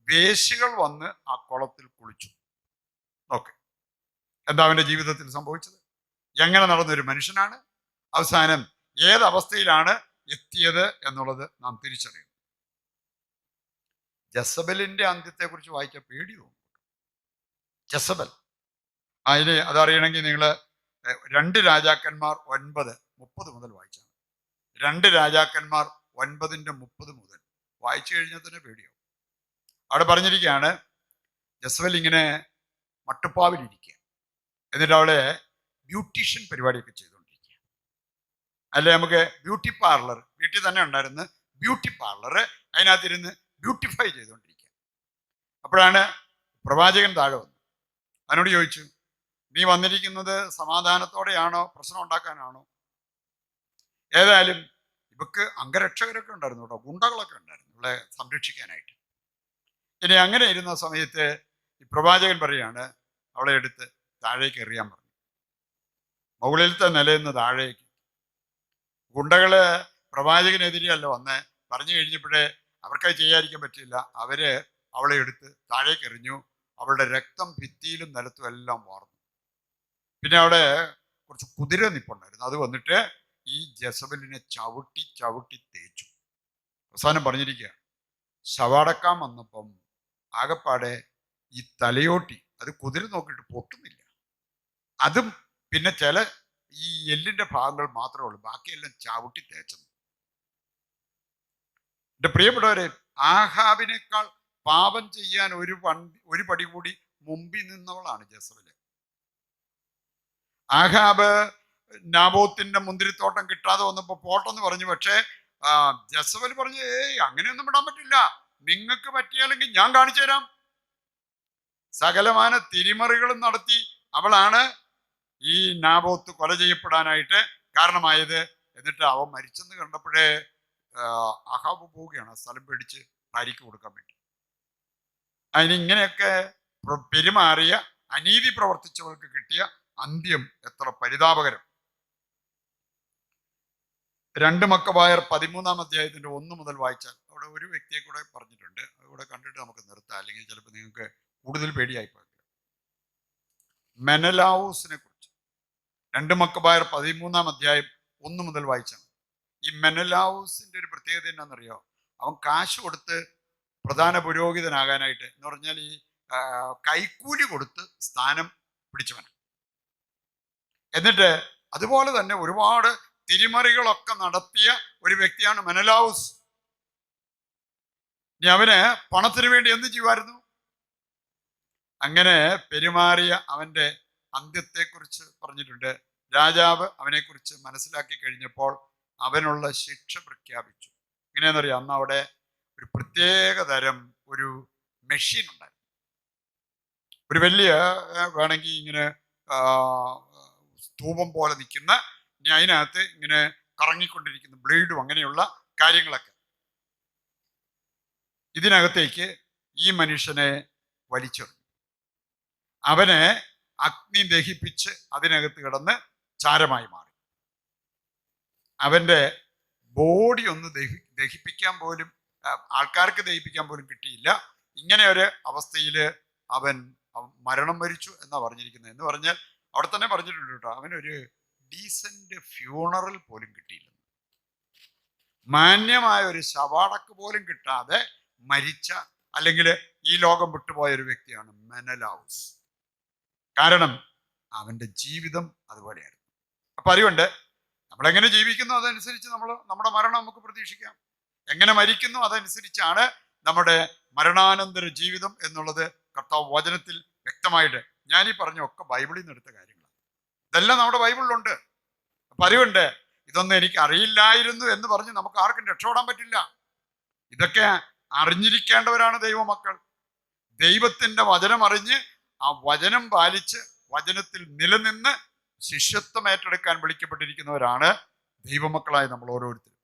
Speaker 1: വേശികൾ വന്ന് ആ കുളത്തിൽ കുളിച്ചു. ഓക്കെ. എന്താ അവന്റെ ജീവിതത്തിൽ സംഭവിച്ചത്? എങ്ങനെ നടന്നൊരു മനുഷ്യനാണ്? അവസാനം ഏതവസ്ഥയിലാണ് എത്തിയത് എന്നുള്ളത് നാം തിരിച്ചറിയണം. ജസബലിന്റെ അന്ത്യത്തെക്കുറിച്ച് വായിച്ച പേടി തോന്നും ജസബൽ. അതിന് അതറിയണമെങ്കിൽ നിങ്ങൾ രണ്ട് രാജാക്കന്മാർ ഒൻപത്. മുപ്പത് മുതൽ വായിച്ചാണ്. രണ്ട് രാജാക്കന്മാർ ഒൻപതിന്റെ മുപ്പത് മുതൽ. വായിച്ചു കഴിഞ്ഞാൽ തന്നെ പേടിയാവും. അവിടെ പറഞ്ഞിരിക്കുകയാണ് ജസ്വൽ ഇങ്ങനെ മട്ടുപ്പാവിലിരിക്കുക. എന്നിട്ട് അവിടെ ബ്യൂട്ടീഷ്യൻ പരിപാടിയൊക്കെ ചെയ്തുകൊണ്ടിരിക്കുക. അല്ലെ നമുക്ക് ബ്യൂട്ടി പാർലർ വീട്ടിൽ തന്നെ ഉണ്ടായിരുന്നു ബ്യൂട്ടി പാർലർ അതിനകത്തിരുന്ന് ബ്യൂട്ടിഫൈ ചെയ്തുകൊണ്ടിരിക്കുക. അപ്പോഴാണ് പ്രവാചകൻ താഴെ വന്നു അവനോട് ചോദിച്ചു നീ വന്നിരിക്കുന്നത് സമാധാനത്തോടെയാണോ? പ്രശ്നം ഉണ്ടാക്കാനാണോ? ഏതായാലും ഇവക്ക് അംഗരക്ഷകരൊക്കെ ഉണ്ടായിരുന്നു കേട്ടോ ഗുണ്ടകളൊക്കെ ഉണ്ടായിരുന്നു ഇവളെ സംരക്ഷിക്കാനായിട്ട്. ഇനി അങ്ങനെ ഇരുന്ന സമയത്ത് ഈ പ്രവാചകൻ പറയാണ് അവളെ എടുത്ത് താഴേക്ക് എറിയാൻ പറഞ്ഞു. മുകളിലത്തെ നിലയിൽ താഴേക്ക്. ഗുണ്ടകൾ പ്രവാചകനെതിരെയല്ല വന്ന്. പറഞ്ഞു കഴിഞ്ഞപ്പോഴേ അവർക്കത് ചെയ്യാതിരിക്കാൻ പറ്റില്ല അവർ അവളെ എടുത്ത് താഴേക്ക് എറിഞ്ഞു. അവളുടെ രക്തം ഭിത്തിയിലും നിലത്തും എല്ലാം വാർന്നു. പിന്നെ അവിടെ കുറച്ച് കുതിര നിപ്പുണ്ടായിരുന്നു. അത് വന്നിട്ട് ഈ ജസബലിനെ ചവിട്ടി ചവിട്ടി തേച്ചു. അവസാനം പറഞ്ഞിരിക്കുക ശവാടക്കാൻ വന്നപ്പം ആകപ്പാടെ ഈ തലയോട്ടി അത് കുതിര നോക്കിയിട്ട് പൊട്ടുന്നില്ല. അതും പിന്നെ ചില ഈ എല്ലിന്റെ ഭാഗങ്ങൾ മാത്രമേ ഉള്ളൂ ബാക്കിയെല്ലാം ചവിട്ടി തേച്ചത്. എന്റെ പ്രിയപ്പെട്ടവരെ ആഹാബിനേക്കാൾ പാപം ചെയ്യാൻ ഒരു വണ്ടി ഒരു പടി കൂടി മുമ്പിൽ നിന്നവളാണ് ജസബൽ. ആഹാബ് നാബോത്തിന്റെ മുന്തിരിത്തോട്ടം കിട്ടാതെ വന്നപ്പോ പോട്ടെന്ന് പറഞ്ഞു. പക്ഷേ ജസവൽ പറഞ്ഞു ഏയ് അങ്ങനെയൊന്നും വിടാൻ പറ്റില്ല. നിങ്ങൾക്ക് പറ്റിയാലെങ്കിൽ ഞാൻ കാണിച്ചു തരാം. സകലമാന തിരിമറികളും നടത്തി അവളാണ് ഈ നാബോത്ത് കൊല ചെയ്യപ്പെടാനായിട്ട് കാരണമായത്. എന്നിട്ട് അവൻ മരിച്ചെന്ന് കണ്ടപ്പോഴേ അഹാബ് പോവുകയാണ് സ്ഥലം പേടിച്ച് ഭാര്യയ്ക്ക് കൊടുക്കാൻ വേണ്ടി. അതിനിങ്ങനെയൊക്കെ പ്ര- പെരുമാറിയ അനീതി പ്രവർത്തിച്ചവർക്ക് കിട്ടിയ അന്ത്യം എത്ര പരിതാപകരം. രണ്ട് മക്കവായർ പതിമൂന്നാം അധ്യായത്തിന്റെ ഒന്ന് മുതൽ വായിച്ചാൽ അവിടെ ഒരു വ്യക്തിയെ കൂടെ പറഞ്ഞിട്ടുണ്ട്. അതുകൂടെ കണ്ടിട്ട് നമുക്ക് നിർത്താം. അല്ലെങ്കിൽ ചിലപ്പോൾ നിങ്ങൾക്ക് കൂടുതൽ പേടിയായി പോയി മെനലാവൂസിനെ കുറിച്ച്. രണ്ട് മക്കബായർ പതിമൂന്നാം അധ്യായം ഒന്ന് മുതൽ വായിച്ചാൽ ഈ മെനലാവൂസിന്റെ ഒരു പ്രത്യേകത എന്നാണെന്നറിയോ അവൻ കാശ് കൊടുത്ത് പ്രധാന പുരോഹിതനാകാനായിട്ട് എന്ന് പറഞ്ഞാൽ ഈ കൈക്കൂലി കൊടുത്ത് സ്ഥാനം പിടിച്ചവനാണ്. എന്നിട്ട് അതുപോലെ തന്നെ ഒരുപാട് തിരിമറികളൊക്കെ നടത്തിയ ഒരു വ്യക്തിയാണ് മെനലാവൂസ്. ഇനി അവന് പണത്തിന് വേണ്ടി എന്ത് ചെയ്യുമായിരുന്നു? അങ്ങനെ പെരുമാറിയ അവന്റെ അന്ത്യത്തെക്കുറിച്ച് പറഞ്ഞിട്ടുണ്ട്. രാജാവ് അവനെക്കുറിച്ച് മനസ്സിലാക്കി കഴിഞ്ഞപ്പോൾ അവനുള്ള ശിക്ഷ പ്രഖ്യാപിച്ചു. എങ്ങനെയാണെന്നറിയാം? അന്ന് അവിടെ ഒരു പ്രത്യേക തരം ഒരു മെഷീൻ ഉണ്ടായിരുന്നു. ഒരു വലിയ വേണമെങ്കിൽ ഇങ്ങനെ സ്തൂപം പോലെ നിൽക്കുന്ന ഇനി അതിനകത്ത് ഇങ്ങനെ കറങ്ങിക്കൊണ്ടിരിക്കുന്ന ബ്ലേഡും അങ്ങനെയുള്ള കാര്യങ്ങളൊക്കെ. ഇതിനകത്തേക്ക് ഈ മനുഷ്യനെ വലിച്ചെറിഞ്ഞു. അവനെ അഗ്നി ദഹിപ്പിച്ച് അതിനകത്ത് കിടന്ന് ചാരമായി മാറി. അവന്റെ ബോഡി ഒന്ന് ദഹി ദഹിപ്പിക്കാൻ പോലും ആൾക്കാർക്ക് ദഹിപ്പിക്കാൻ പോലും കിട്ടിയില്ല. ഇങ്ങനെ ഒരു അവസ്ഥയിൽ അവൻ മരണം വരിച്ചു എന്നാ പറഞ്ഞിരിക്കുന്നത്. എന്ന് പറഞ്ഞാൽ അവിടെ തന്നെ പറഞ്ഞിട്ടുണ്ട് കേട്ടോ അവനൊരു ഡീസന്റ് ഫ്യൂണറൽ പോലും കിട്ടിയില്ല. മാന്യമായ ഒരു ശവാടക്ക് പോലും കിട്ടാതെ മരിച്ച അല്ലെങ്കിൽ ഈ ലോകം വിട്ടുപോയ ഒരു വ്യക്തിയാണ് മെനലാവുസ്. കാരണം അവന്റെ ജീവിതം അതുപോലെയായിരുന്നു. അപ്പൊ അറിവുണ്ട് നമ്മളെങ്ങനെ ജീവിക്കുന്നു അതനുസരിച്ച് നമ്മൾ നമ്മുടെ മരണം നമുക്ക് പ്രതീക്ഷിക്കാം. എങ്ങനെ മരിക്കുന്നു അതനുസരിച്ചാണ് നമ്മുടെ മരണാനന്തര ജീവിതം എന്നുള്ളത് കർത്താവ് വചനത്തിൽ വ്യക്തമായിട്ട് ഞാനീ ഈ പറഞ്ഞ ഒക്കെ ബൈബിളിൽ നിന്ന് എടുത്ത കാര്യങ്ങളാണ് ഇതെല്ലാം നമ്മുടെ ബൈബിളിലുണ്ട്. അപ്പൊ ഇതൊന്നും എനിക്ക് അറിയില്ലായിരുന്നു എന്ന് പറഞ്ഞ് നമുക്ക് ആർക്കും രക്ഷപ്പെടാൻ പറ്റില്ല. ഇതൊക്കെ അറിഞ്ഞിരിക്കേണ്ടവരാണ് ദൈവമക്കൾ. ദൈവത്തിന്റെ വചനം അറിഞ്ഞ് ആ വചനം പാലിച്ച് വചനത്തിൽ നിലനിന്ന് ശിഷ്യത്വം ഏറ്റെടുക്കാൻ വിളിക്കപ്പെട്ടിരിക്കുന്നവരാണ് ദൈവമക്കളായി നമ്മൾ ഓരോരുത്തരും.